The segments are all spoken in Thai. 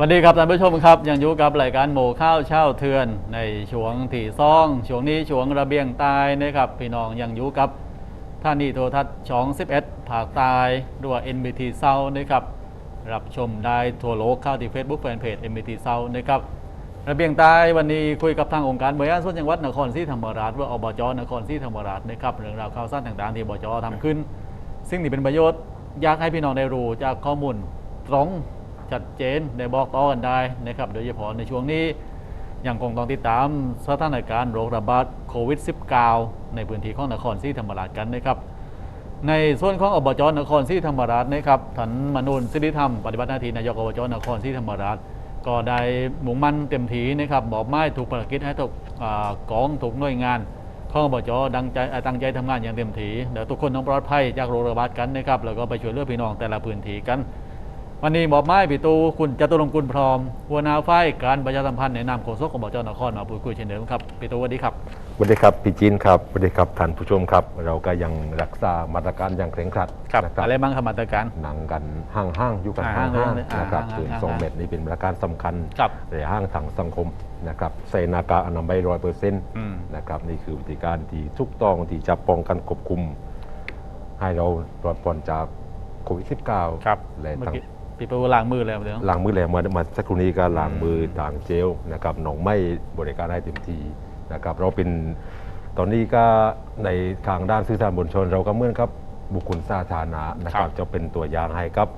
สวัสดีครับท่านผู้ชมครับ ยังอยู่กับรายการหมูข้าวเช่าเทือน ในช่วงที่ซ่องช่วงนี้ช่วงระเบียงตายนะครับพี่น้องยังอยู่กับท่านีโทรทัศน์ช่อง 11ภาคใต้หรือว่า NBT เซานะครับรับชมได้ทั่วโลกเข้าที่ Facebook Fanpage NBT เซานะครับระเบียงตายวันนี้คุยกับทางองค์การบริหารส่วนจังหวัดนครศรีธรรมราชหรือบจนครศรีธรรมราชนะครับเรื่องราวข่าวสารต่างๆที่อบจทำขึ้น ซึ่งนี่เป็นประโยชน์อยากให้พี่น้องได้รู้จากข้อมูลตรง ชัดเจนได้บอกต่อกันได้นะครับโดยเฉพาะในช่วงนี้ยังคงต้องติดตามสถานการณ์โรคระบาดโควิด -19 ในพื้นที่ของนครศรีธรรมราชกันนะครับ ในส่วนของอบจนครศรีธรรมราชนะครับท่านมนูนสิริธรรม ปฏิบัติหน้าที่นายกอบจนครศรีธรรมราช ก็ได้มุ่งมั่นเต็มที่นะครับบอกไม้ถูกภารกิจให้ถูกอกองถูกหน่วยงานของอบจดังใจอ่าตั้งใจทำงานอย่างเต็มที่เดี๋ยวทุกคนต้องปลอดภัยจากโรคระบาดกันนะครับแล้วก็ไปช่วยเหลือพี่น้องแต่ละพื้นที่กัน วันนี้บอกไม้พี่ตูคุณจตุรงค์กุลพร้อม หัวหน้าฝ่ายการประชาสัมพันธ์ในนามโฆษกอบจนครมาพูดคุยเช่นเดิมครับพี่ตูสวัสดีครับสวัสดีครับพี่จีนครับสวัสดีครับท่านผู้ชมครับ เราก็ยังรักษามาตรการอย่างเคร่งครัดนะอะไรบ้างครับมาตรการนั่งกันห่างๆอยู่กันอ่าห่างห่างๆเลยอ่านะครับห่างๆถึงห่างๆสองเมตรนี่เป็นมาตรการสำคัญครับในห้างทางสังคมนะครับใส่หน้ากากอนามัยร้อยเปอร์เซ็นต์อืมนะครับนี่คือวิธีการที่ถูกต้องที่จะป้องกันควบคุม ให้เราปลอดปลอดจากโควิด -19 ครับและเมื่อ ทั้งกี้พี่ปูล้างมือแล้วเดี๋ยวล้างมือแล้วมามาสักครู่นี้ก็ล้างมือต่างเจลนะครับหนองไม่บริการให้เต็มทีนะครับ เราเป็นตอนนี้ก็ในทางด้านสื่อสารมวลชน เราก็เหมื่อนครับบุคคลสาธารณะนะคครัรับบจะเป็นตัวอย่างให้กับ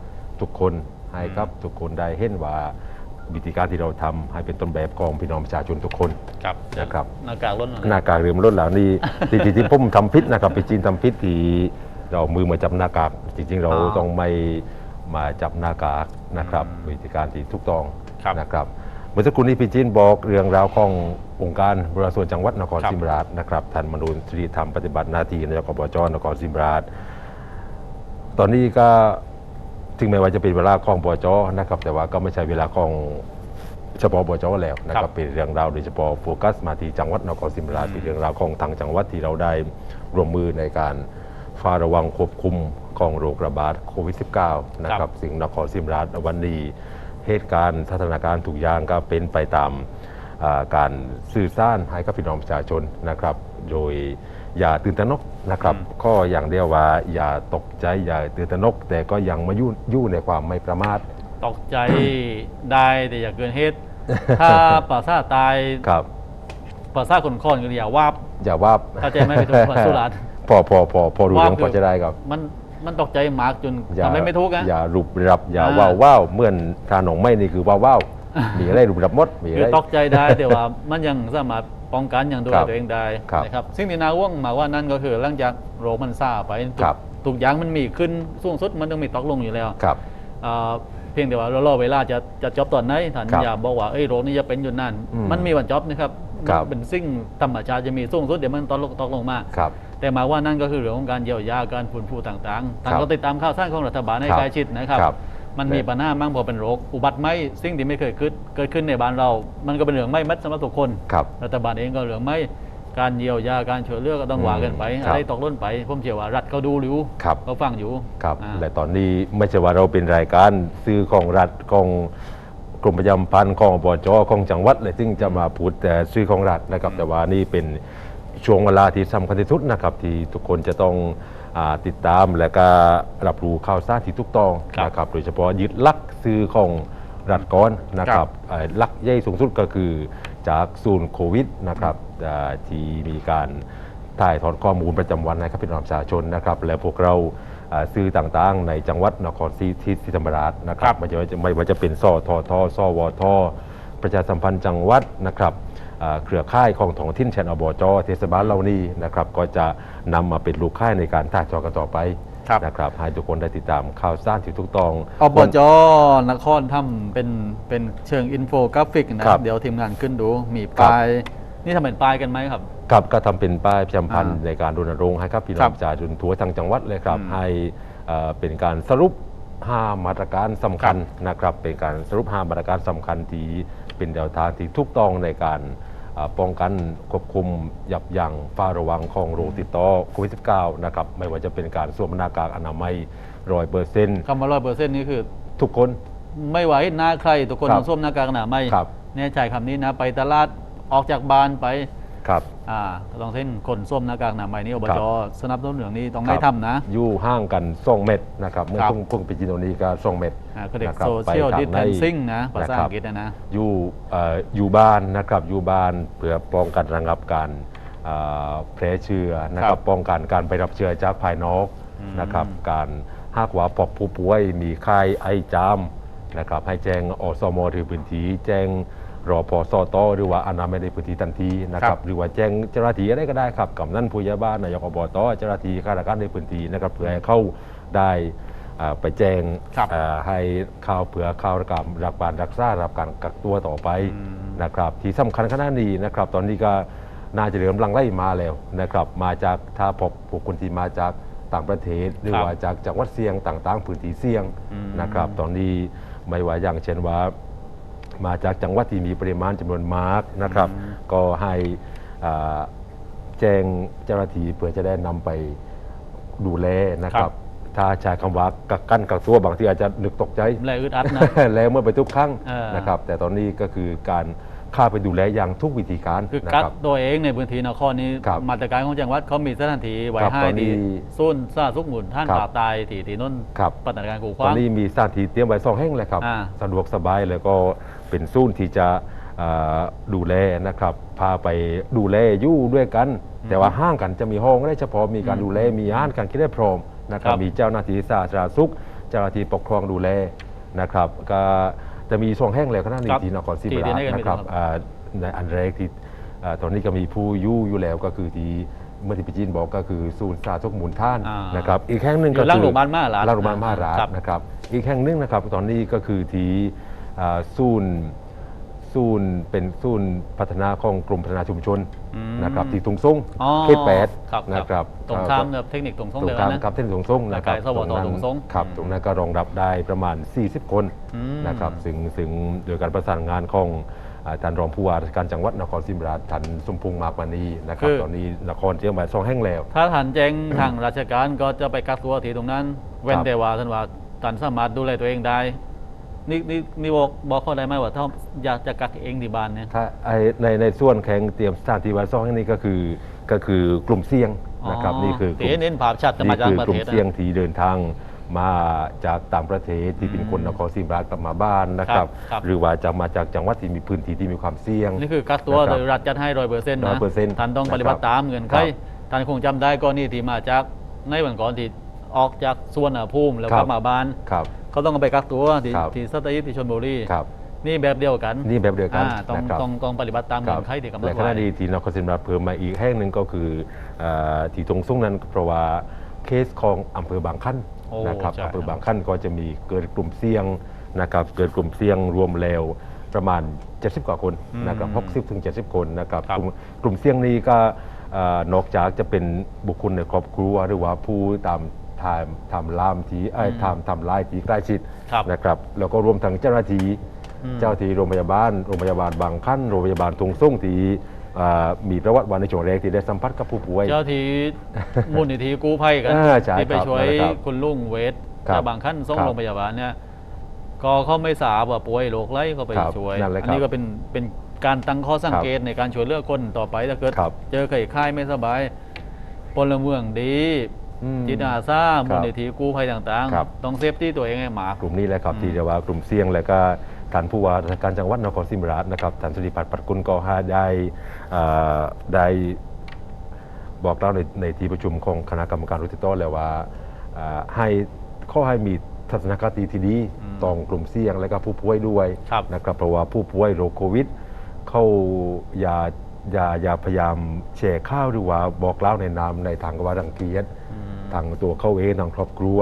ทุกคนให้กับทุกคนได้เห็นว่าวิธีการที่เราทำให้เป็นต้นแบบของพี่น้องประชาชนทุกคนครับนะครับหน้ากากล้นหน่อยหน้ากากเรือมล้นเหล่านี้จริงๆที่ผมทำพิษนะครับไปจีนทำพิษที่เราเอามือมาจับหน้ากากจริง ๆ เราอ๋อต้องไม่ มาจับหน้ากากนะครับอืมวิธีการที่ถูกต้องครับนะครับเมื่อสักครู่นี้พี่จีนบอกเรื่องราวขององค์การบริหารส่วนจังหวัดนครครับศรีธรรมราชนะครับท่านมนูนสิริธรรมปฏิบัติหน้าที่นายกอบจนครศรีธรรมราช ตอนนี้ก็ถึงแม้ว่าจะเป็นเวลาของบจนะครับ แต่ว่าก็ไม่ใช่เวลาของเฉพาะบจแล้วนะคครัรับบเป็นเรื่องราวโดยเฉพาะโฟกัสมาที่จังหวัดนครศรีธรรมราชอืมเป็นเรื่องราวของทางจังหวัดที่เราได้ร่วมมือในการเฝ้าระวังควบคุม ของโรคระบาดโควิด -19 นะคครัรับบสิ่งนครศรีธรรมราชวันนี้เหตุการณ์สถานการณ์ทุกอย่างก็เป็นไปตามอ่าการสื่อสารให้กับพี่น้องประชาชนนะครับ โดยอย่าตื่นตระหนกนะครับอืมข้ออย่างเดียวว่าอย่าตกใจอย่าตื่นตระหนก แต่ก็ยังมายุ่ยู่ในความไม่ประมาทตกใจได้แต่อย่าเกินเหตุถ้าปราซาตายครับปราซาคนคอนก็อย่าว่าบอย่าว่าเข้าใจไหมพี่ตุ๊กสุราษฎร์พอพอพอพอรู้ว่าเรื่องคือพอจะได้ครับมัน มันตกใจมากจนอย่าทำอะไรไม่ถูกอะ อย่ารุบรับอย่าอ่า ว้าวว้าวเหมื่อนทานหนองไม่นี่คือว้าวว้าวมีอะไรรุบรับหมดมีอะคือไร ตกใจได้แต่ว่ามันยังสามารถป้องกันอย่างดูแลครับตัวเองได้ครับนะครับสิ่งที่น่าห่วงมาว่านั่นก็คือหลังจากโรคมันซาไปทุกครับ ทุกอย่างมันมีขึ้นสูงสุดมันต้องมีตกลงอยู่แล้วครับ อ่าเพียงแต่ว่าเรารอเวลาจะจะจบตอนไหนท่านครับอย่าบอกว่าเอ้ยโรคนี้จะเป็นอยู่นั่น อืมมันมีวันจบนะครับครับ มันเป็นสิ่งธรรมชาติจะมีสูงสุดเดี๋ยวมันตกลงตกลงมา ครับ แต่หมายว่านั่นก็คือเรื่องของการเยียวยาการฟื้นฟูต่างๆทางครับเราติดตามข่าวสารของรัฐบาลในครับใกล้ชิดนะครับครับ มันมีปัญหามั่งพอเป็นโรค อุบัติไหมสิ่งที่ไม่เคยเกิดเกิดขึ้นในบ้านเรา มันก็เป็นเรื่องไม่มัดสำหรับทุกคนครับรัฐบาลเองก็เรื่องไม่การเยียวยาการช่วยเหลือก็ต้องอืมว่ากันไปครัอะบไรตกล้นไปผมเชื่อว่ารัฐเขาดูอยู่ครับเขาฟังอยู่ครับอ่าและตอนนี้ไม่ใช่ว่าเราเป็นรายการซื้อของรัฐของกรมประชาสัมพันธ์ของอบจของจังหวัดเลยซึ่งจะมาพูดแต่ซื้อของรัฐนะครับแต่ว่านี่เป็น ช่วงเวลาที่สำคัญที่สุดนะครับที่ทุกคนจะต้องอาติดตามและก็รับรู้ข่าวสารที่ถูกต้องครับนะครับโดยเฉพาะยึดหลักซื้อของรัฐก้อนนะคครัรับบเอ่อหลักใหญ่สูงสุดก็คือจากศูนย์โควิดนะครับอ่าที่มีการถ่ายทอดข้อมูลประจำวันให้กับพี่น้องประชาชนนะครับ และพวกเราอ่าซื้อต่างๆ ในจังหวัดนครศรีศรีธรรมราชนะคครัรับบไม่ว่าจะไม่ว่าจะเป็นสอทอทอสวทประชาสัมพันธ์จังหวัดนะครับอ่า เครือข่ายของท้องถิ่นเช่นอบจเทศบาลเหล่านี้นะครับก็จะนำมาเป็นลูกค่ายในการถ่ายทอดกันต่อไปครับนะครับให้ทุกคนได้ติดตามข่าวสารที่ถูกต้องอบจนครทำเป็นเป็นเชิงอินโฟกราฟิกนะคครัรับบเดี๋ยวทีมงานขึ้นดูมีป้ายนี่ทำเป็นป้ายกันไหมครับครับก็ทำเป็นป้ายประจำพันธ์อ่าในการรณรงค์ให้ครับพี่น้ครัอบงประชาชนทั่วทั้งจังหวัดเลยครับอืมให้เอ่อเป็นการสรุป5มาตรการสำคัญนะครับ เป็นการสรุป5มาตรการสำคัญที่เป็นแนวทางที่ถูกต้องในการเอ่อ ป้องกันควบคุมยับยั้งเฝ้าระวังของโรคติดต่อโควิด -19 นะครับไม่ว่าจะเป็นการสวมหน้ากากอนามัยร้อยเปอร์เซ็นต์คำว่าร้อยเปอร์เซ็นต์นี่คือทุกคนไม่ไหวหน้าใครทุกคนครับต้องสวมหน้ากากอนามัยครับเนี่ยใช้คำนี้นะไปตลาดออกจากบ้านไป ครับอ่าก็ต้องเส้นคนส้มหน้ากากอนามัยนี่อบครับจสนับสนุนเรื่องนี้ต้องคให้รับทำนะ อยู่ห่างกันสองเมตรนะครับเมื่อครับช่วงช่วงปีจีนตรงนี้ก็สองเมตรอ่าก็เรียกนะครับโซเชียลไปทางดิสแทนซิ่งในนะภาษานะครับอังกฤษนะนะอยู่เอ่ออยู่บ้านนะครับอยู่บ้านเพื่อป้องกันระงับการเอ่อแพร่เชื้อนะคครัรับบป้องกันการไปรับเชื้อจากภายนอกอืมนะครับการหากว่าพบผู้ป่วยมีไข้ไอจามนะครับให้แจ้งอสมหรือพื้นที่แจ้ง รอพอสตหรือว่าอนามัยในพื้นที่ทันทีนะคครัรับบหรือว่าแจ้งเจ้าหน้าที่อะไรก็ได้ครับกำนันผู้ใหญ่บ้านนายกอบตเจ้าหน้าที่ข้าราชการในพื้นที่นะครับเพื่อให้เข้าได้อ่าไปแจ้งครับอ่าให้ข่าวเผื่อข่าวรับการรับการรักษารับการกักตัวต่อไปอืมนะครับที่สำคัญขนาดนี้นะครับ ตอนนี้ก็น่าจะเริ่มลังไล่มาแล้วนะครับ มาจากถ้าพบผู้คนที่มาจากต่างประเทศหรือครับว่าจากจังหวัดเสี่ยงต่าง ๆ พื้นที่เสี่ยงอืมนะครับ ตอนนี้ไม่ว่าอย่างเช่นว่า มาจากจังหวัดที่มีปริมาณจำนวนมากนะครับอืมก็ให้อ่าแจ้งเจ้าหน้าที่เพื่อจะได้นำไปดูแลนะคครัรับบถ้าใช้คำว่ากักกันกักตัวบางทีอาจจะนึกตกใจแลอึดอัดนะแล้วเมื่อไปทุกครั้งเออนะครับ แต่ตอนนี้ก็คือการเข้าไปดูแลอย่างทุกวิธีการคือนะกักครับตัวเองในพื้นที่นครนี้ครับมาตรการของจังหวัดเขามีสถานที่ไว้ครับให้ตอนนี้ดีซุนซาสุกหมุนท่านครับป่าตายที่ที่น้นครับปฏิบัติการกูคตอว้านงนี้มีสถานที่เตรียมไว้สองแห่งเลยครับอ่าสะดวกสบายแล้วก็ เป็นศูนย์ที่จะอ่าดูแลนะครับ พาไปดูแลอยู่ด้วยกัน แต่ว่าห้างกันจะมีห้องได้เฉพาะมีการดูแลมีอาหารการกินได้พร้อมนะครับครับมีเจ้าหน้าที่สาธารณสุข เจ้าหน้าที่ปกครองดูแลนะครับ ก็จะมีสองแห่งแล้วขณะนี้ครับที่นครศรีธรรมที่ราชที่ไหนกันนะครับมีครับอ่าในอันแรกที่อ่าตอนนี้ก็มีผู้อยู่อยู่แล้วก็คือที่เมื่อที่พี่จีนบอกก็คือศูนย์สาธารณสุขหมุนท่านอ่านนะครับ อีกแห่งหนึ่งอยู่ก็คือหลังโรงพยาบาลมหาราชหลังโรงพยาบาลมหาราชครับนะครับ อีกแห่งหนึ่งนะครับ ตอนนี้ก็คือที่อ่า ศูนย์ศูนย์เป็นศูนย์พัฒนาของกรมพัฒนาชุมชนอืมนะครับที่ตุงซุงอ๋อเขตแปดครับนะครับตรงข้ามกับเทคนิคตรงตส่งรงเลยข้ามนะกับเส้นตุงซุงนะครับใกล้ๆสวทนั้นตุงซุงครับอืม ตรงนั้นก็รองรับได้ประมาณ 40 คนอืม นะครับซึ่งซึ่งโดยการประสานงานของอ่าท่านรองผู้ว่าราชการจังหวัดนครศรีธรรมราชท่านสมพงษ์มากมานีนะครับ คือ ตอนนี้นครเชียงใหม่สองแห่งแล้ว ถ้าท่านแจ้ง ทางราชการก็จะไปกักตัวที่ตรงนั้น เว้นแต่ว่าท่านว่าท่านสามารถดูแลตัวเองได้ นี่นี่นี่บอกบอกเขาได้ไหมว่าถ้าอยากจะกักเองที่บ้านเนี่ย ถ้าไอ้ในในส่วนแข่งเตรียมสถานที่ไว้สองแห่งนี้ก็คือก็คือกลุ่มเสี่ยงนะครับนี่คือกลุ่ตีมเน้นภาพชัดจะมานี่จากคือประกลุ่เทมศเสี่ยงนะที่เดินทางมาจากต่างประเทศที่เป็นคนนครศรีธรรมราชกลับมาบ้านนะครับครับ หรือว่าจะมาจากจังหวัดที่มีพื้นที่ที่มีความเสี่ยง นี่คือกักตัวนะครับโดยรัฐจัดให้ร้อยเปอร์เซ็นต์นะ100%ท่านต้องปฏิบัติตามเงื่อนไขครับ ท่านคงจำได้ก็นี่ที่มาจากในวันก่อนที่ ออกจากสวนภูมิแล้วครัก็บมาบ้าน ครับ เขาต้องเอาไปกักตัวที่ครับ ที่สัตหีบที่ชลบุรีครับ นี่แบบเดียวกันนี่แบบเดียวกันอ่าต้องนะครับ ต้องต้องปฏิบัติตามคเงื่รัอนไขที่กำหนดและขณะไว้ นี้ที่นครศรีธรรมราชเพิ่มมาอีกแห่งหนึ่งก็คืออ่าที่ตรงซุ้งนั้นเพราะว่าเคสของอำเภอบางขั้นโอ้นะครับใช่ อำเภอบางขั้นก็จะมีเกิดกลุ่มเสี่ยงนะครับเกิดกลุ่มเสี่ยงรวมแล้วประมาณ 70 กว่าคนนะครับ60ถึง70 คนนะครับครับกลุ่มกลุ่มเสี่ยงนี้ก็อ่านอกจากจะเป็นบุคคลในครอบครัวหรือว่าผู้ตาม ทำทำลามที่ไอ้ยทำทำลายที่ใกล้ชิดครับนะครับแล้วก็รวมทั้งเจ้าหน้าที่อืม เจ้าที่โรงพยาบาลโรงพยาบาลบางขั้นโรงพยาบาลทุงส่งที่อ่ามีประวัติวันในช่วงแรกที่ได้สัมผัสกับผู้ป่วย เจ้าที่มูลนิธิกู้ภัยกันอ่าใช่ที่ไปครับช่วยนั่นแหละครับคุณลุงเวทครับแต่บางขั้นส่งครับโรงพยาบาลเนี่ยก็เขาไม่ทราบว่าป่วยโรคไรก็ไปครับช่วย นั่นแหละอัครับนี้ก็เป็นเป็นการตั้งข้อสังเกตในการช่วยเหลือกคนต่อไปถ้าเกิดครับ เจอไข้ไข้ไม่สบายพลเมืองดีอืม จิตอาสาครับมูลนิธิกู้ภัยต่างครับ ๆ ต้องเซฟตี้ตัวเองให้มาก กลุ่มนี้แหละครับอืมที่เรียกว่ากลุ่มเสี่ยงและก็ท่านผู้ว่าราชการจังหวัดนครศรีธรรมราชนะครับท่านสุริพัฒน์ปัดกุลก็หาได้อ่าได้บอกเล่าในในที่ประชุมของคณะกรรมการโรติโต้แล้วว่าอ่าให้ข้อให้มีทัศนคติที่ดีอืมต่อกลุ่มเสี่ยงและก็ผู้ป่วยด้วยครับ นะครับเพราะว่าผู้ป่วยโรคโควิด เขาอย่าอย่าอย่าพยายามแชร์ข้าวหรือว่าบอกเล่าในนามในทางว่ารังเกียจอืม ทางตัวเขาเองทางครอบครัว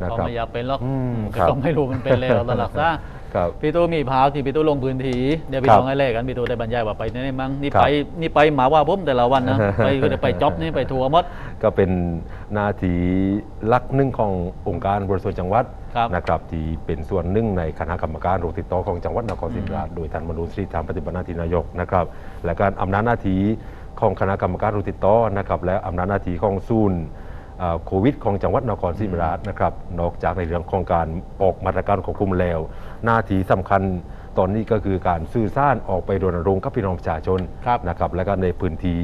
นะก็ครับ ไม่อยากเป็นหรอกอืมแต่ครับก็ไม่รู้มันเป็นแล้วตอนหลักซะครับพี่ตู้มีพาวที่พี่ตู้ลงพื้นที่เดี๋ยวพี่ครับต้องให้เลขกันพี่ตู้ได้บรรยายว่าไปไหนมั้งนี่ครับไปนี่ไปหมาว่าผมแต่ละวันนะ ไปก็จะไปจ็อบนี่ไปทัวร์หมด ก็เป็นหนาทีลักหนึ่งขององค์การบริหารส่วนจังหวัดครับนะครับที่เป็นส่วนหนึ่งในคณะกรรมการโรคติดต่อของจังหวัดนครศรีธรรมราชโดยท่านมนูศรีธรรมปฏิบัติหน้าที่นายกนะครับและการอำนาจหน้าที่ของคณะกรรมการโรคติดต่อนะครับและอำนาจหน้าที่ของศูนย์อ่า โควิดของจังหวัดนครศรีธรรมราชนะครับ นอกจากในเรื่องของการออกมาตรการควบคุมแล้ว หน้าที่สำคัญตอนนี้ก็คือการสื่อสารออกไปรณรงค์กับพี่น้องประชาชนครับ นะครับ และก็ในพื้นที่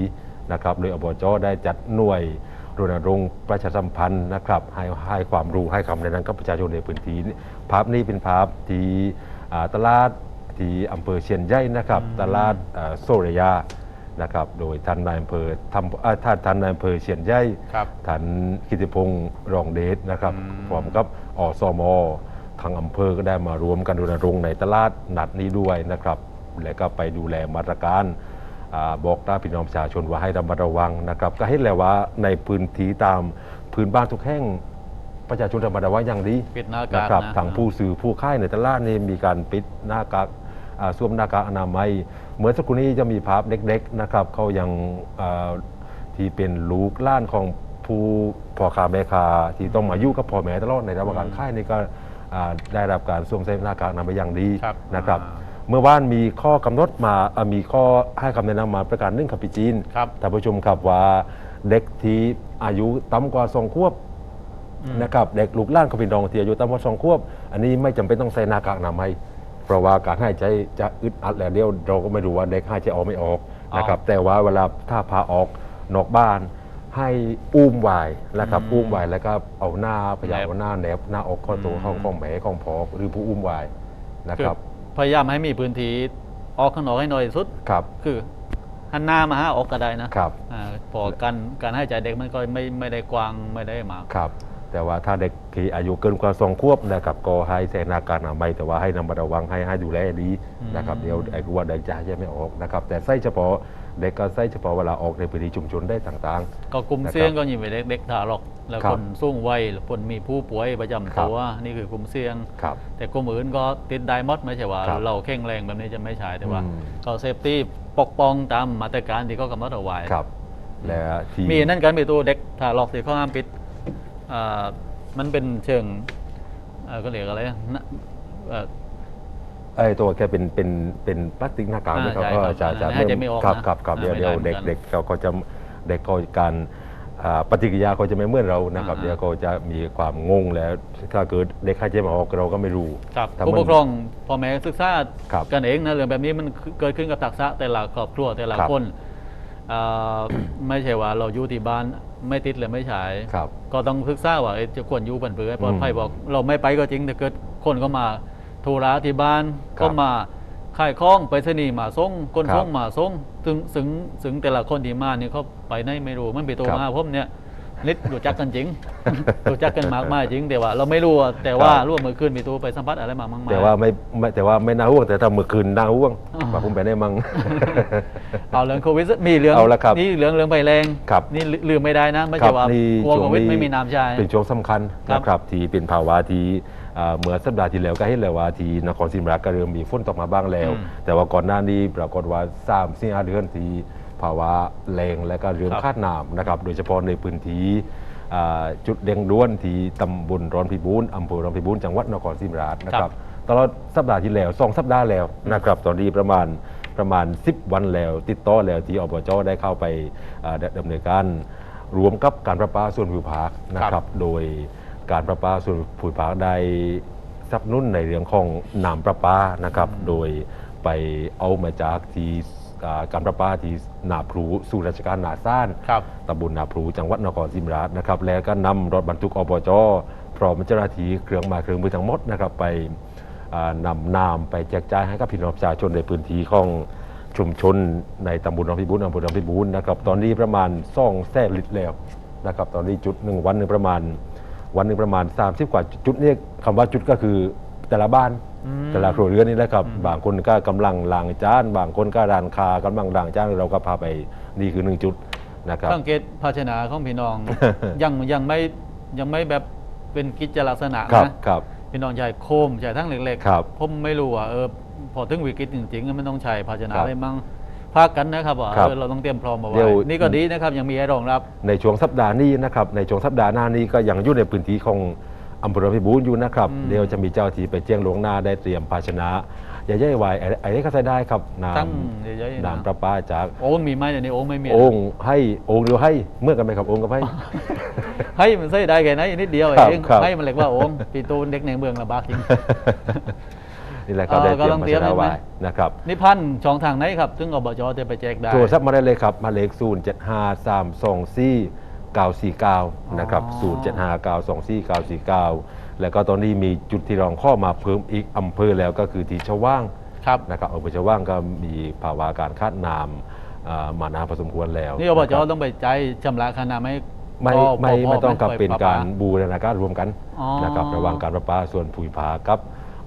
นะครับโดยอบจได้จัดหน่วยรณรงค์ประชาสัมพันธ์นะครับ ให้ให้ความรู้ให้คำแนะนำกับประชาชนในพื้นที่ภาพนี้เป็นภาพที่อ่าตลาดที่อำเภอเชียนใหญ่นะครับ ตลาดอ่าโซเรยา นะครับ โดยท่านนายอำเภอทำอ่าท่านท่านนายอำเภอเชียนใหญ่ครับ ท่านกิติพงศ์รองเดชนะครับอืม พร้อมกับอสมทางอำเภอก็ได้มารวมกันรณรงค์ในตลาดนัดนี้ด้วยนะครับ และก็ไปดูแลมาตรการอาบอกตาพี่น้องประชาชนว่าให้ระมัดระวังนะครับ ก็ให้แหละว่าในพื้นที่ตามพื้นบ้านทุกแห่งประชาชนระมัดระวังอย่างดี ปิดหน้ากากนะครับนะ ทางผู้สื่อผู้ค่ายในตลาดนี่มีการปิดหน้ากากอ่า สวมหน้ากากอนามัย เหมือนสักครู่นี้จะมีภาพเด็กๆนะครับเขายังอ่าที่เป็นลูกหล้านของผู้พ่อค้าแม่ค้าที่ต้องมาอยู่กับพ่อแม่ตลอดในระหว่างการค่ายนี่ก็อ่าได้รับการสวมใส่หน้ากากอนามัยอย่างดีครับนะครับอ่าเมื่อวานมีข้อกำหนดมาเอ่อมีข้อให้คำแนะนำมาประการหนึ่งครับพี่จีนครับท่านผู้ชมครับว่าเด็กที่อายุต่ำกว่าสองขวบอืมนะครับเด็กลูกหล้านของพี่น้องที่อายุต่ำกว่าสองขวบ อันนี้ไม่จำเป็นต้องใส่หน้ากากอนามัย เพราะว่าการหายใจจะอึดอัดแล้วเดียวเราก็ไม่รู้ว่าเด็กหายใจออกไม่ออกนะครับแต่ว่าเวลาถ้าพาออกนอกบ้านให้อุ้มไว้นะครับอืมอุ้มไว้แล้วก็เอาหน้าพยายามแนบเอาหน้าแนบหน้าอกข้อตัวอืมของของแม่ของพอหรือผู้อุ้มไว้นะคืคอรับ พยายามให้มีพื้นที่ออกข้างนอกให้น้อยที่สุดครับ คือหันหน้ามาหาออกก็ได้นะครับอ่าพอการการให้ใจายเด็กมันก็ไม่ไม่ได้กว้างไม่ได้มากครับ แต่ว่าถ้าเด็กที่อายุเกินกว่าสองขวบนะครับก็ให้ใส่หน้ากากอนามัยแต่ว่าให้นำมาระวังให้ให้ดูแลดีอืมนะครับเดี๋ยวไอ้กลัวเด็กจะหายใจไม่ออกนะครับแต่ใส่เฉพาะเด็กก็ใส่เฉพาะเวลาออกในพื้นที่ชุมชนได้ต่างก็กลุ่มนะครับเสี่ยงก็ยิ่งไปเด็กเด็กทารกแล้วครัคบนสูงวัยหรือคนมีผู้ป่วยประจำครับตัวนี่คือกลุ่มเสี่ยงๆครับแต่กลุ่มอื่นก็ติดได้หมดไม่ใช่ว่าครับเราเข่งแรงแบบนี้จะไม่ใช่แต่ว่าอืมเขาเซฟตี้ปกป้องตามมาตรการที่เขากำหนดเอาไว้ครับและที่มีนั่นกันมีตัวเด็กทารกที่เขาห้ามปิดอ่า มันเป็นเชิงเอ่อก็เรียกอะไรนะเอ่อไอ้ตัวแค่เป็นเป็นเป็นพลาสติกหน้ากากอ่านะครับใช่เออครับจะจะให้ใจไม่ออกครับนะครับครับอ่าเดี๋ยวไม่เดี๋ยวได้เด็กเหมือนกันเด็กเขาก็จะเด็กเขาการอ่าปฏิกิริยาเขาจะไม่เหมือนเรานะครับอ่าเดี๋ยวเขาจะมีความงงแล้วถ้าเกิดเด็กหายใจไม่ออกเราก็ไม่รู้ครับถ้าผู้มันปกครองพ่อแม่ศึกษาครับกันเองนะเรื่องแบบนี้มันเกิดขึ้นกับทักษะแต่ละครอบครัวแต่ละครับคนอ่าไม่ใช่ว่าเราอยู่ที่บ้าน ไม่ติดหรือไม่ใช้ครับ ก็ต้องศึกษาว่าเอ๊ะจะควรอยู่บันเปือให้ปลอดภัยอืมบอกเราไม่ไปก็จริงแต่เกิดคนก็มาธุระที่บ้านครับก็มาขายของไปสนีย์มาส่งคนครับส่งมาส่งถึงถึงถึงแต่ละคนที่มาเนี่ยเขาไปไหนไม่รู้มันไปโทรครับ มาผมเนี่ย นิดรู้จักกันจริง รู้จักกันมากมายจริงแต่ว่าเราไม่รู้อะแต่ว่าครับร่วมมือคืนมีตัวไปสัมผัสอะไรมามากมายแต่ว่าไม่ไม่แต่ว่าไม่น่าห่วงแต่ถ้าเมื่อคืนน่าห่วงอ่าว่าผมไปได้มั่ง เอาเรื่องโควิดมีเรื่องเอาละครับนี่เรื่องเรื่องใบแรงครับนี่ลืมไม่ได้นะไม่ครัใช่ว่านี่กลัวช่โควงวิดนี้ไม่มีน้ำใช้เป็นช่วงสำคัญครับนะครับที่เป็นภาวะที่อ่าเมื่อสัปดาห์ที่แล้วก็เห็นแล้วว่าที่นครศรีธรรมราชก็เริ่มมีฝนตกมาบ้างแล้วอืมแต่ว่าก่อนหน้านี้ปรากฏว่าสามสี่ห้าเดือนที่ ภาวะแรงและก็เรื่องครับคาดน้ำนะครับ โดยเฉพาะในพื้นที่อ่าจุดเด้งด้วนที่ตำบลร้อนพิบูลอำเภอร้อนพิบูลจังหวัดนครศรีธรรมราชนะครับตลอดสัปดาห์ที่แล้วสองสัปดาห์แล้วนะครับตอนนี้ประมาณประมาณ 10 วันแล้ว ติดต่อแล้วที่อบจได้เข้าไปอ่าดดำเนินการรวมกับการประปาส่วนภูมิภาคนะคครัรับบโดยการประปาส่วนภูมิภาคได้สนับสนุนในเรื่องของน้ำประปานะครับ โดยไปเอามาจากที่ อ่าการประปาที่นาพลูสู่ราชการนาซ่าน ครับ ตำบลนาพลูจังหวัดนครศรีธรรมราชนะครับ แล้วก็นำรถบรรทุกอบจพร้อมเจ้าหน้าที่เครื่องไมาเครื่องมือทั้งหมดนะครับไปอ่านำน้ำไปแจกจ่ายให้กับพี่น้องประชาชนในพื้นที่ของชุมชนในตำบลหนองพิบูลอำเภอหนองพิบูลนะครับ ตอนนี้ประมาณซ่องแสนลิตรแล้วนะครับ ตอนนี้จุดหนึ่งวันหนึ่งประมาณ วันหนึ่งประมาณ 30 กว่าจุดนี่คำว่าจุดก็คือแต่ละบ้านอืม แต่ละครัวเรือนนี่แหละครับ บางคนก็กำลังล้างจาน บางคนก็ร้านค้ากำลังล้างจานเราก็พาไปนี่คือหนึ่งจุดนะครับสังเกตภาชนะของพี่น้องยังยังไม่ยังไม่แบบเป็นกิจลักษณะครับนะครับพี่น้องใช้โคมใช้ทั้งเล็กครับผมไม่รู้ว่าเออพอถึงวิกฤตจริงๆมันต้องใช้ภาชนะครับอะไรมั่งพากันนะครับว่าครับเออเราต้องเตรียมพร้อมเอาเดี๋ไว้ยวนี่ก็ดีนะครับยังมีให้รองรับ ในช่วงสัปดาห์นี้นะครับในช่วงสัปดาห์หน้านี้ก็ยังอยู่ในพื้นที่ของ อำเภอพิบูลอยู่นะครับอืมเดี๋ยวจะมีเจ้าที่ไปแจ้งหลวงหน้าได้เตรียมภาชนะอย่าเย่ไวไอ้ไอ้นี่ก็ใช้ได้ครับน้ตั้งเยอะๆำนะน้ำประปาจากโอ่งมีไหมเดี๋ยวนี้โอ่งไม่มีนะโอ่งให้โอ่งเดียวให้เมื่อกันไหมครับโอ่งกับให้ ให้มันใส่ได้แค่ไหนนิดเดียวครับเองครับ ให้มันเล็กว่าโอ่งปีตูนเด็กในเมืองลำบากจริง นี่แหละครับเออได้เตรียมกำลังภาเตรียชมนะใช่ไหมไว้นะครับนี่พันช่องทางไหนครับซึ่งอบจจะไปแจกได้ โทรศัพท์มาได้เลยครับหมายเลข0 7 5 3 2 4 9 4 9นะครับอ๋อ0 7 5 9 2 4 9 4 9 แล้วก็ตอนนี้มีจุดที่รองข้อมาเพิ่มอีกอำเภอแล้วก็คือที่ชะว่างครับนะครับอำเภอชะว่างก็มีภาวะการคาดน้ำอ่ามานานพอสมควรแล้วนี่อบจะครับต้องไปใจายชำระค่าน้ำให้ไม่พ่ไม่พ่ไม่ต้องกับไหเป็นปะการปบูรณาการรวมกันอ๋อนะครับระหว่างการประปาส่วนภูมิภาคกับ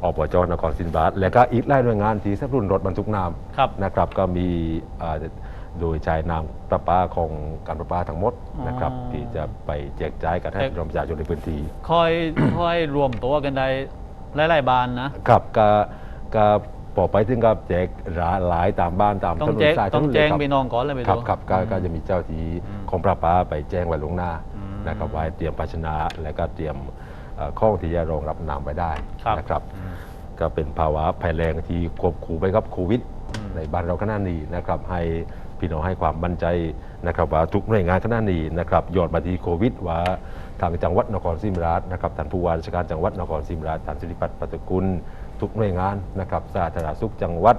อบจนครศรีธรรมราชและก็อีกหลายหน่วยงานที่สนับสนุนรถบรรทุกน้ำครับนะครับก็มีอ่า โดยใช้น้ำประปาของการประปาทั้งหมดนะครับ อ๋อ ที่จะไปแจกจ่ายกันให้แต่พี่น้องประชาชนในพื้นที่คอยคอยรวมตัวกันได้หลายๆบานนะ ครับก็ก็พอไปถึงกับแจกหลายหลายตามบ้านตามต้องถนนแจ้งสายต้องถนนแจ้งเลยครับไปน้องก่อนเลยไปครับดูครับก็ก็จะมีเจ้าที่อืมของประปาไปแจ้งไว้ล่วงหน้าอืมนะครับไว้เตรียมภาชนะและก็เตรียมเอ่อข้องที่จะรองรับน้ำไว้ได้ครับนะครับอืมก็เป็นภาวะภัยแรงที่ควบคู่ไปกับโควิดอืมในบ้านเราขณะนี้นะครับให้ พี่น้องให้ความมั่นใจนะครับว่าทุกหน่วยงานขณะนี้นะครับยอดมาที่โควิดว่าทางจังหวัดนครศรีธรรมราชนะครับท่านผู้ว่าราชการจังหวัดนครศรีธรรมราชท่านสิริพัฒน์ปัตตกุลทุกหน่วยงานนะครับสาธารณสุขจังหวัด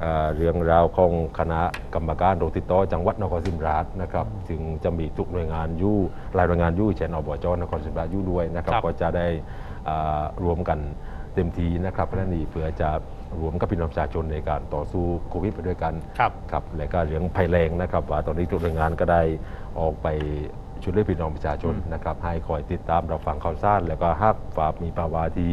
เอ่อเรื่องราวของคณะกรรมการโรคติดต่อจังหวัดนครศรีธรรมราชนะครับถึงจะมีทุกหน่วยงานอยู่รายหน่วยงานอยู่เช่นอบจนครศรีธรรมราชอยู่ด้วยนะครับครับก็จะได้อ่ารวมกันเต็มทีนะครับเพราะฉะนั้นนี่เพื่อจะ รวมกับพี่น้องประชาชนในการต่อสู้โควิดไปด้วยกันครับครับและก็เรื่องภัยแรงนะครับ ว่าตอนนี้ทุกหน่วยงานก็ได้ออกไปช่วยเหลือพี่น้องประชาชนนะครับ ให้คอยติดตามรับฟังข่าวสารแล้วก็หากฝ่ามีภาวะที่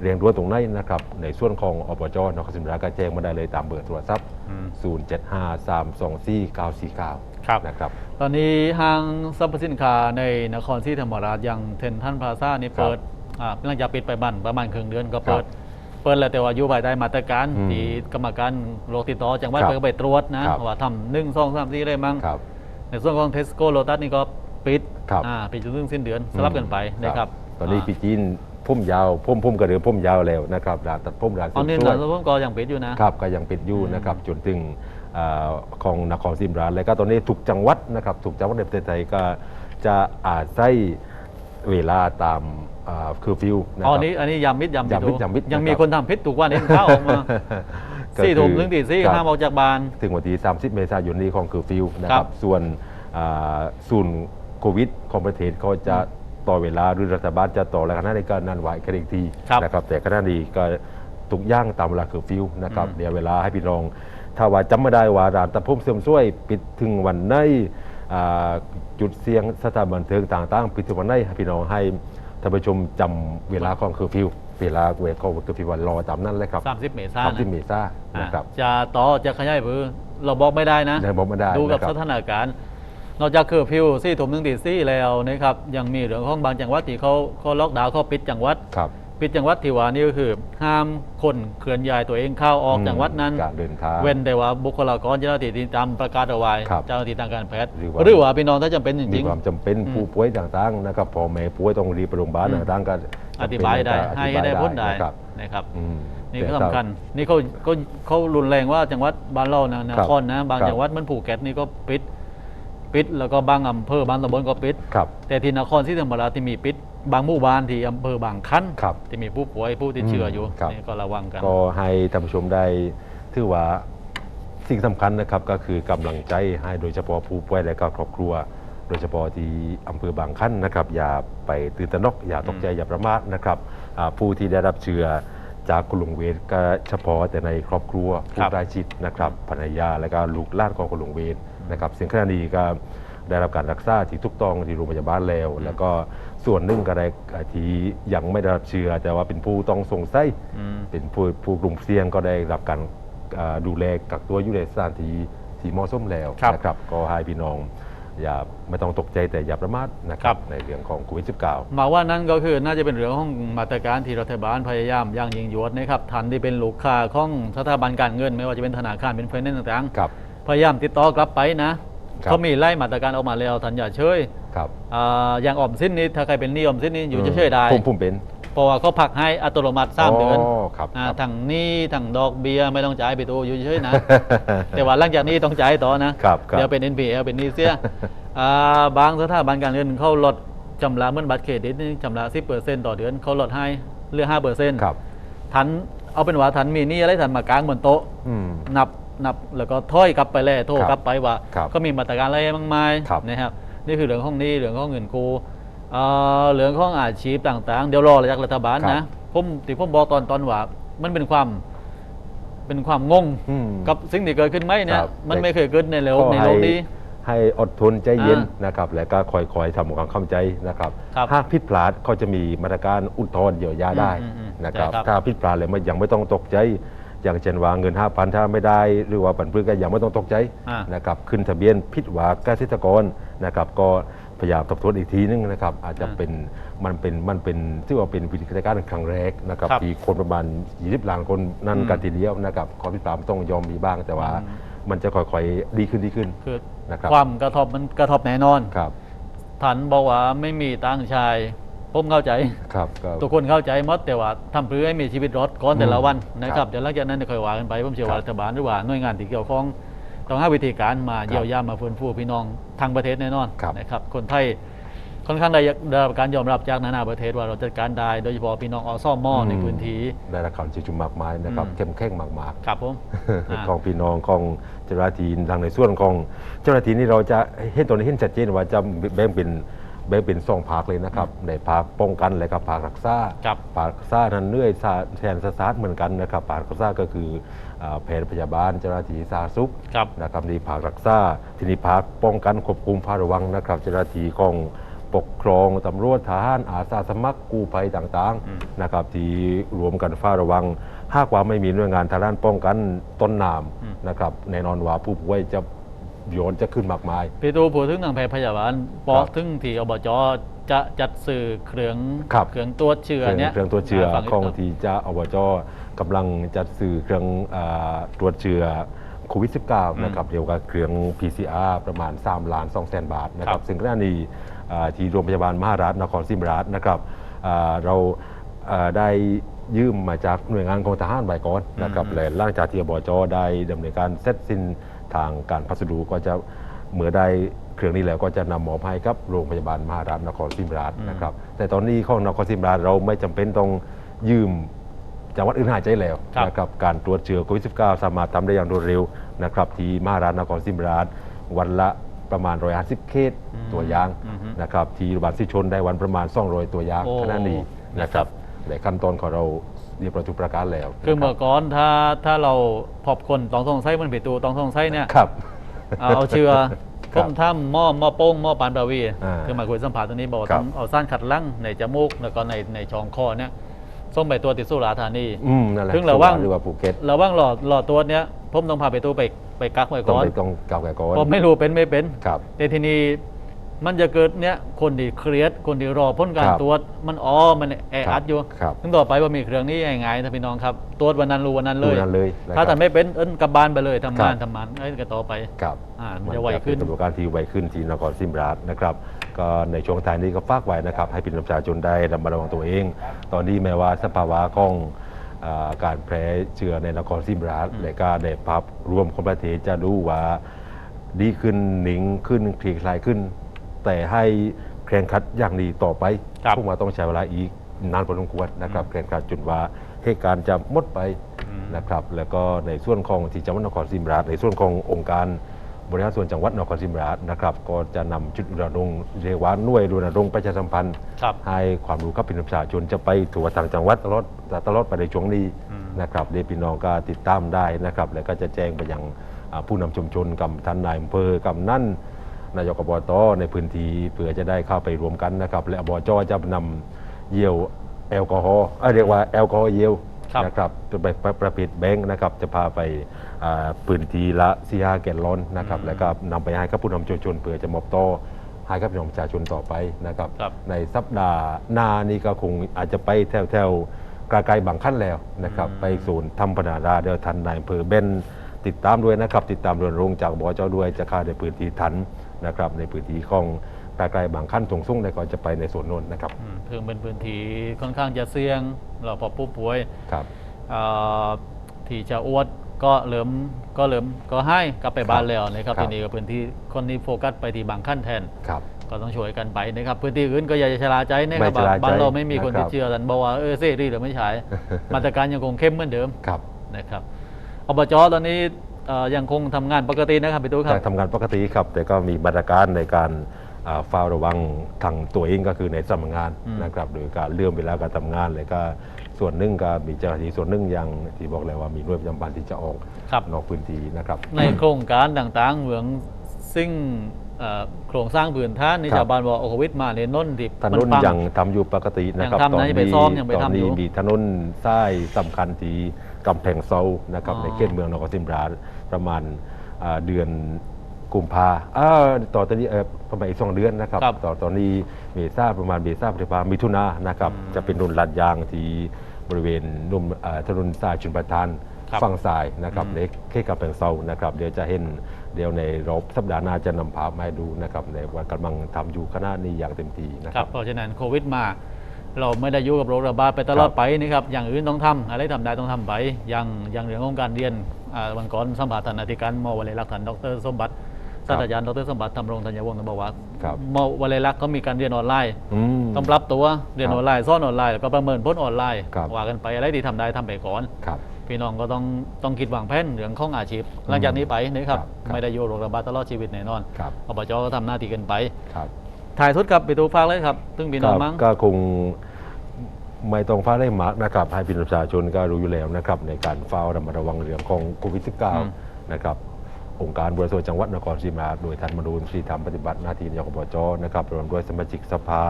เรียงร้วนตรงไหนนะครับ ในส่วนของอบจนครศรีธรรมราชก็แจ้งมาได้เลยตามเบอร์โทรศัพท์อืม0753249949 ครับ นะครับ ตอนนี้ห้างสรรพสินค้าในนครศรีธรรมราชอย่างเทนทันพลาซ่านี่ครับเปิดอ่าหลังจากปิดไปบ้านประมาณครึ่งเดือนก็เปิด ครับ เปิดแล้วแต่ว่าอยู่ภายใต้มาตรการอืมที่กรรมการโรคติดต่อจังหวัดครับเปิดไปตรวจนะครับ ว่าทำหนึ่งสองสามสี่ได้มั้ง ครับ ในส่วนของเทสโก้โ t ตัสนี่ก็ปิดครับอ่าปิดจนถึงสิ้นเดือนสลับกันไปนะครับตอนนี้าพี่จีนพุ่มยาวพุ่มพุ่มกระเดือพุ่มยาวแล้วนะครับร้านตัดพุ่มร้านเสริตอนมนี้สวร้ายนสะพมก็ยังปิดอยู่นะ ครับก็ยังปิดอยู่นะครับจนถึงอ่าของนครศรีธรรมราชแล้วก็ตอนนี้ทุกจังหวัดนะครับทุกจังหวัดในประเทศไทยก็จะอาจใช้เวลาตามเคอร์ฟิวนะอ๋อครับนี้อันนี้ยำมิดยำยำมิดดูยำมิดยังนะครับมีคนทำพิษทุกวันเองเข้าออกมาก็สี่ทุ่มคือถึงตีสี่ครับ ห้ามออกจากบ้าน ถึงวันที่ 30 เมษายนนี้ของเคอร์ฟิวนะคครัรับบ ส่วนอ่าศูนย์โควิดของประเทศเขาจะต่อเวลาหรือรัฐบาลจะต่อและคณะในการนั้นไว้กันอีกทีครับนะครับแต่คณะนี้ก็ทุกอย่างตามเวลาเคอร์ฟิวนะครับอืม เดี๋ยวเวลาให้พี่น้อง ถ้าว่าจำไม่ได้ว่าร้านตะพุ่มเสริมสวย ปิดถึงวันไหนอ่าจุดเสี่ยงสถานบันเทิงต่างๆ ปิดถึงวันไหนให้พี่น้องให้ ท่านผู้ชมจำเวลาของเคอร์ฟิวเวลาเวลาของเคอร์ฟิววันรอตามนั้นเลยครับ30 เมษายสามนสิบเมษายนอะนะครับจะต่อจะขยายพือเราบอกไม่ได้นะยังบอกไม่ได้ดูกับนะครับสถานการณ์ นอกจากเคอร์ฟิวซี่ถุมหนึ่งตีซี่แล้วนะครับยังมีเรื่องของบางจังหวัดที่เขาเขาล็อกดาวน์เขาปิดจังหวัด ครับ ปิดจังหวัดที่ว่านี่ก็คือห้ามคนเคลื่อนย้ายตัวเองเข้าออกอืมจังหวัดนั้นการเดินทางเว้นแต่ว่าบุคลากรเจ้าหน้าที่ที่ตามประกาศเอาไว้ครับเจ้าหน้าที่ทางการแพทย์หรือว่าหรือว่าพี่น้องถ้าจำเป็นจมีริงความจำเป็นอืมผู้ป่วยต่างๆนะครับพอแม่ป่วยต้องรีบไปโรงพยาบาลอืมต่างๆก็ๆอจำเป็นธิบายได้จะอให้ธิบายได้พ้นได้นะครับนะครับอืมนี่แต่ก็ถ้าสำคัญนี่เขาเขาเขารุนแรงว่าจังหวัดบ้านเรานะนครับครนะบางครับจังหวัดมันผูกแก๊สนี่ก็ปิดปิดแล้วก็บางอำเภอบางตำบลก็ปิดครับแต่ที่นครศรีธรรมราชที่มีปิด บางหมู่บ้านที่อำเภอบางคันครับที่มีผู้ป่วยผู้ติดเชื้ออยู่อืมครับ นี่ก็ระวังกัน ก็ให้ท่านผู้ชมได้ถือว่าสิ่งสำคัญนะครับก็คือกำลังใจให้โดยเฉพาะผู้ป่วยและก็ครอบครัว โดยเฉพาะที่อำเภอบางขั้นนะครับ อย่าไปตื่นตระหนกอย่าตกใจอย่าประมาทนะครับอ่าผู้ที่ได้รับเชื้อจากคุณลุงเวทก็เฉพาะแต่ในครอบครัวคผู้รับใกล้ชิดนะครับภรรยาและก็ลูกหล้านของคุณลุงเวทนะครับสิ่งขณะนี้ก็ ได้รับการรักษาที่ถูกต้องที่โรงพยาบาลแล้ว แล้วก็ส่วนหนึ่งก็ได้อ่าที่ยังไม่ได้รับเชื้อแต่ว่าเป็นผู้ต้องสงสัยอืมเป็นผู้ผู้กลุ่มเสี่ยงก็ได้รับการอ่าดูแลกักตัวอยู่ในสถานที่ที่เหมาะสมแล้วครับนะครับก็ให้พี่น้องอย่าไม่ต้องตกใจแต่อย่าประมาทนะคครัรับบในเรื่องของโควิด -19 มาว่านั่นก็คือน่าจะเป็นเรื่องของมาตรการที่รัฐบาลพยายามอย่างยิ่งยวดนะครับทันที่เป็นลูกค้าของสถาบันการเงิน ไม่ว่าจะเป็นธนาคารเป็นไฟแนนซ์ต่างครับๆพยายามติดต่อกลับไปนะ ครับ เขามีไล่มาตรการออกมาแล้วทันอย่าเชยครับอ่าอย่างออมสินนี่ถ้าใครเป็นหนี้ออมสินนี่อยู่เฉยๆได้ผมผมเป็นเพราะว่าเขาพักให้อัตโนมัติสามเดือนครับอ่าครับ ทั้งหนี้ทั้งดอกเบี้ยไม่ต้องจ่ายไปตัวอยู่เฉยๆนะ แต่ว่าหลังจากนี้ต้องจ่ายต่อนะครับครับ เดี๋ยวเป็น NPL เป็นหนี้เสียอ่าบางสถาบันการเงินเขาลดจำระเหมื่อนบัตรเครดิตนี่จำระ10%ต่อเดือนเขาลดให้เหลือ5%ครับทันเอาเป็นว่าทันมีหนี่อะไรทันมากลางบนโต๊ะ อืม นับ นับแล้วก็ถ้อยกลับไปแล้วโทรครับกลับไปว่าครับก็มีมาตรการอะไรบ้างไหมครับนะครับนี่คือเรื่องของหนี้เรื่องของเงินกู้เอ่อเรื่องของอาชีพต่างๆ เดี๋ยวรอจากรัฐบาลครันะบผมที่ผมบอกตอนตอนว่า มันเป็นความเป็นความงงอืมกับสิ่งที่เกิดขึ้นไหมเนี่คยรับมันไม่เคยเกิดในโลกก็ในให้โลกนี้ ให้อดทนใจเย็นอ่นะครับ แล้วก็คอยๆทำความเข้าใจนะครับครับถ้าผิดพลาดเขาจะมีมาตรการอุทธรณ์เยียวยาได้อืมอืมนะครับใช่ครับ ถ้าผิดพลาดเลยไม่ยังไม่ต้องตกใจ อย่างเช่นว่าเงิน 5,000 ถ้าไม่ได้หรือว่าปันพื้นก็ยังไม่ต้องตกใจอ่านนะครับขึ้นทะเบียนผิดว่าเกษตรกรนะครับก็พยายามทบทวนอีกทีนึงนะครับอาจจะเป็นมันเป็นมันเป็นที่ว่าเป็นวิธีการครั้งแรกนะครับครับ ที่คนประมาณ 20ล้านคนนั่นอืมกันทีเดียวนะครับข้อผิดพลาดต้องยอมมีบ้างแต่ว่าอืมมันจะค่อยๆดีขึ้นดีขึ้น คือนะครับ ความกระทบมันกระทบแน่นอนครับทันบอกว่าไม่มีตังค์ชาย ผมเข้าใจครับก็ทุกคนเข้าใจหมดแต่ว่าทำเพื่อให้มีชีวิตรอดก่อนแต่ละวันนะคครัรับบเดี๋ยวหลังจากนั้นเดี๋ยวค่อยว่ากันไปผมเชื่อว่าครับรัฐบาลหรือว่าหน่วยงานที่เกี่ยวข้องต้องหาวิธีการมาเยียวยามาฟื้นฟูพี่น้องทางประเทศแน่นอนครับนะครับคนไทยค่อนข้างได้ได้รับการยอมรับจากนานาประเทศว่าเราจัดการได้โดยเฉพาะพี่น้องอสมในพื้นที่ได้รับการชื่นชมมากมายนะครับอืมเข้มแข็งมากครับผมอ่าๆของพี่น้องของเจ้าหน้าที่ทางในส่วนของ เจ้าหน้าที่นี่เราจะเห็นตัวนี้เห็นชัดเจนว่าจะแบ่งเป็นแบ่งเป็นสองภาคเลยนะครับในภาคป้องกันและก็ภาครักษาครับภาครักษานั้นเนื่อยสาแทนสาสาเหมือนกันนะครับภาครักษาก็คืออ่าแพทย์พยาบาลเจ้าหน้าที่สาธารณสุขครับนะครับนี่ภาครักษาทีนี้ภาคป้องกันควบคุมเฝ้าระวังนะครับเจ้าหน้าที่ของปกครองตำรวจทหารอาสาสมัครกู้ภัยต่างอืมๆนะครับที่รวมกันเฝ้าระวังหากว่าไม่มีหน่วยงานทางด้านป้องกันต้นน้ำนะครับแน่นอนว่าผู้ป่วยจะ โยนจะขึ้นมากมาย พี่ตูพูดถึงทางแพทย์พยาบาลปอกถึงที่อบจจะจัดสื่อเครื่องครับ เครื่องตรวจเชื้อเครื่องเนี้ยเครื่องตรวจเชื้อมาฟันิดของหน่ยที่จะอบจกำลังจัดซื้อเครื่องอาตรวจเชื้อโควิด -19 นะครับเดียวกับเครื่อง PCR ประมาณ 3 ล้าน2แสนบาทนะคครัรับบซึ่งขณะนี้อ่าที่โรงพยาบาลมหาราชนครศรีธรรมราชนะครับอ่าเราอ่าได้ยืมมาจากหน่วยงานของทหารไว้ก่อนนะครับอืมและหลังจากที่อบจได้ดำเนินการเสร็จสิ้น ทางการพัสดุก็จะเมื่อได้เครื่องนี้แล้วก็จะนำมอบให้กับโรงพยาบาลมหาราชนครศรีธรรมราชนะครับ แต่ตอนนี้ของนครศรีธรรมราชเราไม่จำเป็นต้องยืมจังหวัดอื่นหายใจแล้วครับนะครับการตรวจเชื้อโควิด -19 สามารถทำได้อย่างรวดเร็วนะครับที่มหาราชนครศรีธรรมราชวันละประมาณ 150 เคสอืมตัวอย่างอือฮึนะครับที่โรงพยาบาลสิชนได้วันประมาณ 200 ตัวอย่างโอ้ขณะนี้นะครับและขั้นตอนของเรา เรียบร้อยทุกประการแล้วคือนะเมื่รัอบก่อนถ้าถ้าเราพบคนต้องสงสัยมันผิดตัวต้องสงสัยเนี่ยครับ เอาเอาเชื้อครัผบมทำหม้อหม้อโป้งหม้อปานบาวีอ่าคือมาคุยสัมผัสตรงนี้บอกว่าครับต้องเอาสั้นขัดลังในจมูกแล้วก็ในในช่องคอเนี่ยส่งไปตัวจติดสุราษฎร์ธานีอืมนั่นแหละถึงระว่างหรือว่าภูเก็ตระว่างหลอดหลอดตัวเนี้ยผมต้องพาไปตัวไปไปกักไว้ต้องก่อนไปต้องกล่าวแก่ก่อนผมไม่รู้เป็นไม่เป็นครับแต่ทีนี้ มันจะเกิดเนี้ยคนที่เครียดคนที่รอพ้นการครับตรวจมันอ๋อมันแออัดอยู่ครับ ถึงต่อไปว่ามีเครื่องนี้ยังไงนะพี่น้องครับตรวจวันนั้นรู้วันนั้นเลยรู้วันนั้นเลยนะครับถ้าท่านไม่เป็นเอิ้นกลับบ้านไปเลยทำงานครับทำมันเอ้ยก็ต่อไปครับอ่ามันมันจะจะไวขึ้นเป็นกระบวนการที่ไวขึ้นที่นครศรีธรรมราชนะครับก็ในช่วงท้ายนี้ก็ฝากไว้นะครับ ให้พี่น้องประชาชนได้ระมัดระวังตัวเอง ตอนนี้แม้ว่าสภาวะของอ่าการแพร่เชื้อในนครศรีธรรมราชและก็ในภาพรวมของประเทศจะดูว่าดีขึ้นหนิงขึ้นคลี่คลายขึ้น แต่ให้แข่งขัดอย่างดีต่อไปครับพวกมาต้องใช้เวลาอีกนานพอสมควรนะครับแข่งขัดจนว่าเหตุการณ์จะหมดไปอืมนะครับ แล้วก็ในส่วนของที่จังหวัดนครศรีธรรมราชในส่วนขององค์การบริหารส่วนจังหวัดนครศรีธรรมราชนะครับก็จะนำจุดรณรงค์เรียกว่าหน่วยรณรงค์ประชาสัมพันธ์ ครับ ให้ความรู้กับพี่น้องประชาชนจะไปทั่วทางจังหวัดตลอดตลอดไปในช่วงนี้อืมนะครับเดี๋ยวพี่น้องก็ติดตามได้นะครับ แล้วก็จะแจ้งไปยังอ่าผู้นำชุมชนกับท่านนายอำเภอกับนั่น นายกอบตในพื้นที่เพื่อจะได้เข้าไปรวมกันนะครับ และอบจจะนำเยี่ยวแอลกอฮอล์เอ้ยเรียกว่าแอลกอฮอล์เยี่ยวครับ นะครับจะไปประประเภทแบงค์นะครับ จะพาไปอ่าพื้นที่ละสี่ห้าแกลลอนนะครับอืมแล้วก็นำไปให้กับผู้นำชุมชนเพื่อจะมอบต่อให้กับพี่น้องประชาชนต่อไปนะครับ ครับ ในสัปดาห์หน้านี้ก็คงอาจจะไปแถวแถวๆไกลๆบางขั้นแล้วนะครับอืมไปศูนย์ทำปนาดาเดียวทันนายอำเภอเบนติดตามด้วยนะครับ ติดตามเรื่องรงค์จากบอเจ้าด้วยจะเข้าในพื้นที่ทัน นะครับในพื้นที่ของใกล้ๆบางขั้นสูงสูงเนี่ยก็จะไปในส่วนโน้นนะครับอืมเพิ่งเป็นพื้นที่ค่อนข้างจะเสี่ยงเราพอผู้ป่วยครับเอ่อที่จะอวดก็เริ่มก็เริ่มก็ให้กลับไปบ้านแล้วนะครับครับทีนี้ก็พื้นที่คนนี้โฟกัสไปที่บางขั้นแทน ครับ ก็ต้องช่วยกันไปนะครับพื้นที่อื่นก็อย่าชะลาใจนะครับไม่ชะลาใจบ้านเราไม่มีคนนะครับติดเชื้อกันบอกว่าเออเสรีหรือไม่ใช่ มาตรการยังคงเข้มเหมือนเดิมครับ นะครับอบจตอนนี้ เอ่อยังคงทำงานปกตินะครับพี่ตู้ครัจะบทำงานปกติครับ แต่ก็มีมาตรการในการอ่าเฝ้าระวังทางตัวเองก็คือในสำนักงานอืม นะครับโดยการเลื่อนเวลาการทำงานเลยก็ส่วนหนึ่งก็มีเจ้าหน้าที่ส่วนหนึ่งยังที่บอกเลยว่ามีหน่วยประจำวันที่จะออกครับ นอกพื้นที่นะครับ ในโครงการต่างๆเหมืองซึ่งเอ่อโครงสร้างพื้นฐานในครับ ชาวบ้านบอกโอโควิดมาในนนที่ถนนปังยังทำอยู่ปกตินะครับยังทำนะยังไปซ่อมยังไปตอนทำอยู่นี้มีถนนสายสำคัญที่ กำแพงเซานะครับอ๋อในเขตเมืองนครศรีธรรมราชประมาณอ่าเดือนกุมภาอ่าต่อตอนนี้เออประมาณอีกสองเดือนนะครับครับ ต่อตอนนี้เมษาประมาณเมษาพฤษภามิถุนานะครับอืมจะเป็นถนนลาดยางที่บริเวณนุ่มอ่าถนนสายชุนประทานครับฝั่งซ้ายนะครับอืมในเขตกำแพงเซานะครับ เดี๋ยวจะเห็นเดี๋ยวในรอบสัปดาห์หน้าจะนำภาพมาให้ดูนะครับในว่ากำลังทำอยู่ขณะนี้อย่างเต็มที่นะคครัรับบเพราะฉะนั้นโควิดมา เราไม่ได้อยู่กับโรคระบาดไปตลอดครับไปนะครับอย่างอื่นต้องทำอะไรทำได้ต้องทำไปอย่างอย่างเรื่องของการเรียนอ่าวันก่อนสัมภาษณ์ท่านอธิการมวลัยลักษณ์ท่านดรสมบัติศาสตราจารย์ดรสมบัติธรรมรงธัญวงศ์ก็บอกว่าครับมวลัยลักษณ์เขามีการเรียนออนไลน์อืมต้องปรับตัวเรียนครับออนไลน์สอนออนไลน์แล้วก็ประเมินผลออนไลน์ครับว่ากันไปอะไรที่ทำได้ทำไปก่อนครับพี่น้องก็ต้องต้องคิดวางแผนเรื่องของอาชีพ หลังจากนี้ไปนะครับครับครับไม่ได้อยู่โรคระบาดตลอดชีวิตแน่นอนครับอบจก็ทำหน้าที่กันไปครับ ถ่ายทุดครับไปดูฝากเลยครับซึ่งพี่น้องก็มั้ง ก็คงไม่ต้องฟ้าได้มากนะครับ ให้พี่น้องประชาชนก็รู้อยู่แล้วนะครับ ในการเฝ้าระมัดระวังเรื่องของโควิดอืม -19 นะครับองค์การบริหารส่วนจังหวัดนครศรีธรรมราชโดยท่านมนูนทรีธรรมปฏิบัติหน้าที่นายกอบจนะครับรวมด้วยสมาชิกสภา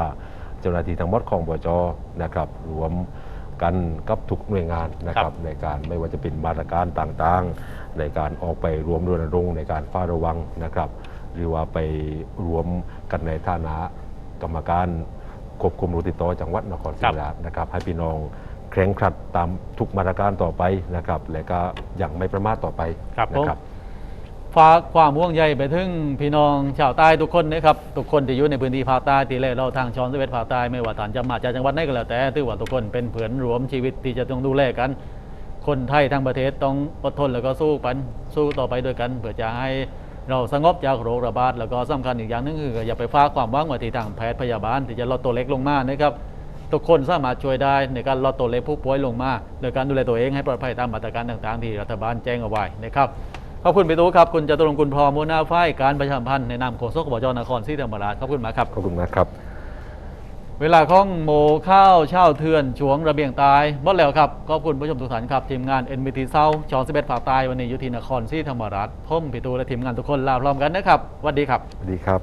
เจ้าหน้าที่ทั้งหมดของบจนะครับ รวมกันกับทุกหน่วยงานนะครับ ในการไม่ว่าจะเป็นมาตรการต่างๆ ในการออกไปรวมรณรงค์ในการเฝ้าระวังนะครับ หรือว่าไปรวมกันในฐานะกรรมการควบคุมโรคติดต่อจังหวัดนครศรีธรรมราชนะครับ ให้พี่น้องเคร่งครัดตามทุกมาตรการต่อไปนะครับ และก็อย่างไม่ประมาทต่อไปครับผม นะครับ ฝากความห่วงใยไปถึงพี่น้องชาวใต้ทุกคนนะครับทุกคนที่อยู่ในพื้นที่ภาคใต้ที่เล่เราทางชอนสเวตภาคใต้ไม่ว่าฐานจะมาจากจังหวัดไหนก็แล้วแต่ถือว่าทุกคนเป็นเผือนรวมชีวิตที่จะต้องดูแลกัน คนไทยทั้งประเทศต้องอดทนแล้วก็สู้กันสู้ต่อไปด้วยกัน เพื่อจะให้ เราสงบจากโรคระบาดแล้วก็สำคัญอีกอย่างหนึงคืออย่าไปฟ้าความว่างไว้ที่ทางแพทย์พยาบาลที่จะลดตัวเล็กลงมานะครับทุกคนสามารถช่วยได้ในการลดตัวเลขผู้ป่วยลงมาโดยการดูแลตัวเองให้ปลอดภัยตามมาตรการต่างๆ ที่รัฐบาลแจ้งเอาไว้นะครับขอบคุณพี่ตู้ครับ คุณจตุรงค์คุณพรมูลนาฝ้ายการประชาสัมพันธ์ในนามโฆษกบจนครศรีธรรมราชขอบคุณมากครับขอบคุณมากครับ เวลาของโมข้าวเช่าเทือนช่วงระเบียงตายบ่แล้วครับขอบคุณผู้ชมทุกท่านครับทีมงาน NBT เศร้าชอนสิบเอ็ดฝากตายวันนี้อยู่ที่นครศรีธรรมราชผมพีตูและทีมงานทุกคนลาพร้อมกันนะครับสวัสดีครับ สวัสดีครั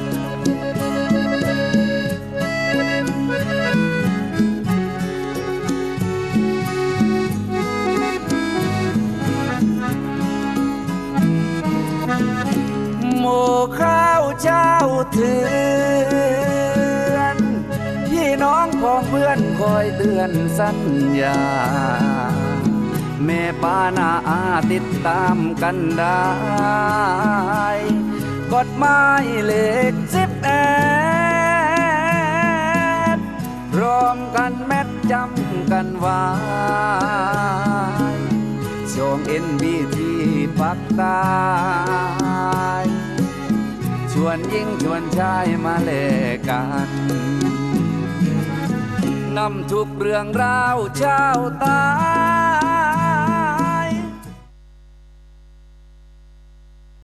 บ เถือน พี่น้องของเพื่อนคอยเตือนสัญญา แม่ป้านาอาติดตามกันได้ กฎหมายเลขสิบแอดรวมกันแมทจำกันไว้ช่วงเอ็นบีที่ปักใตาย ชวนยิ่งชวนชายมาเลกกันนำทุกเรื่องราวชาวตา